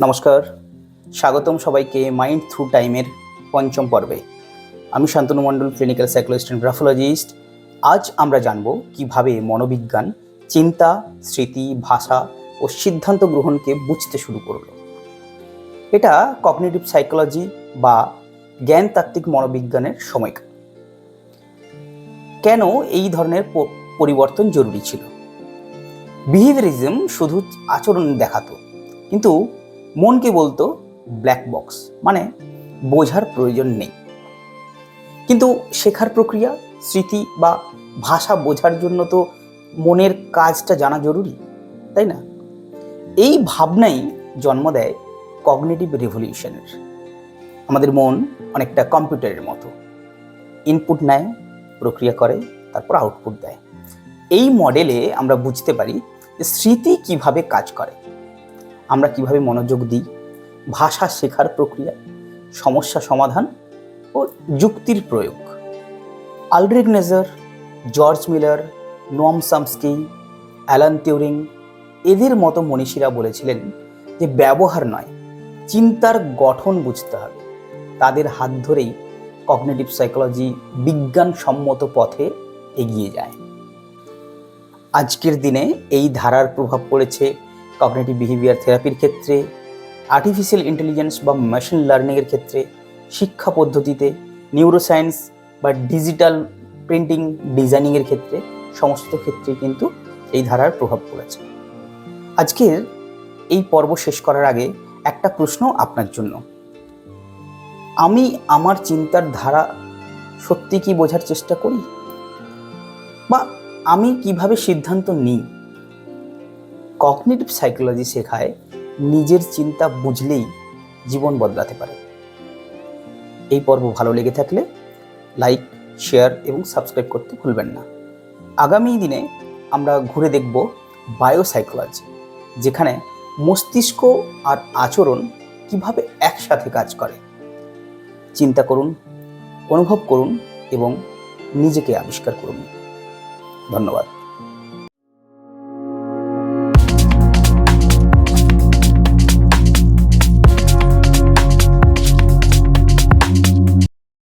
নমস্কার। স্বাগতম সবাইকে মাইন্ড থ্রু টাইমের পঞ্চম পর্বে। আমি Shantanu Mondal, clinical psychologist and graphologist. আজ আমরা জানব কীভাবে মনোবিজ্ঞান, চিন্তা, স্মৃতি, ভাষা ও সিদ্ধান্ত গ্রহণকে বুঝতে শুরু করল। এটা কগনিটিভ সাইকোলজি বা জ্ঞানতাত্ত্বিক মনোবিজ্ঞানের সময়কাল। কেন এই ধরনের পরিবর্তন জরুরি ছিল? বিহেভিয়ারিজম শুধু আচরণ দেখাতো, কিন্তু মনকে বলতো ব্ল্যাক বক্স মানে বোঝার প্রয়োজন নেই। কিন্তু শেখার প্রক্রিয়া, স্মৃতি বা ভাষা বোঝার জন্য তো মনের কাজটা জানা জরুরি, তাই না? এই ভাবনাই জন্ম দেয় কগনেটিভ রেভলিউশনের আমাদের মন অনেকটা কম্পিউটারের মতো। ইনপুট নেয়, প্রক্রিয়া করে, তারপর আউটপুট দেয়। এই মডেলে আমরা বুঝতে পারি স্মৃতি কীভাবে কাজ করে। আমরা কীভাবে মনোযোগ দিই, ভাষা শেখার প্রক্রিয়া, সমস্যা সমাধান ও যুক্তির প্রয়োগ। Ulric Neisser, George Miller, Noam Chomsky, Alan Turing এদের মতো মনীষীরা বলেছিলেন যে ব্যবহার নয়, চিন্তার গঠন বুঝতে হবে। তাদের হাত ধরেই কগনেটিভ সাইকোলজি বিজ্ঞানসম্মত পথে এগিয়ে যায়। আজকের দিনে এই ধারার প্রভাব পড়েছে কগনিটিভ বিহেভিয়ার থেরাপির ক্ষেত্রে আর্টিফিশিয়াল ইন্টেলিজেন্স বা মেশিন লার্নিংয়ের ক্ষেত্রে, শিক্ষা পদ্ধতিতে নিউরোসায়েন্স বা ডিজিটাল প্রিন্টিং ডিজাইনিংয়ের ক্ষেত্রে, সমস্ত ক্ষেত্রে কিন্তু এই ধারার প্রভাব পড়েছে। আজকের এই পর্ব শেষ করার আগে একটা প্রশ্ন আপনার জন্য। আমি আমার চিন্তার ধারা সত্যি কি বোঝার চেষ্টা করি? বা আমি কীভাবে সিদ্ধান্ত নিই? কগনিটিভ সাইকোলজি শেখায়, নিজের চিন্তা বুঝলেই জীবন বদলাতে পারে। এই পর্ব ভালো লেগে থাকলে লাইক শেয়ার এবং সাবস্ক্রাইব করতে ভুলবেন না। আগামী দিনে আমরা ঘুরে দেখব বায়োসাইকোলজি যেখানে মস্তিষ্ক আর আচরণ কীভাবে একসাথে কাজ করে। চিন্তা করুন, অনুভব করুন এবং নিজেকে আবিষ্কার করুন। ধন্যবাদ।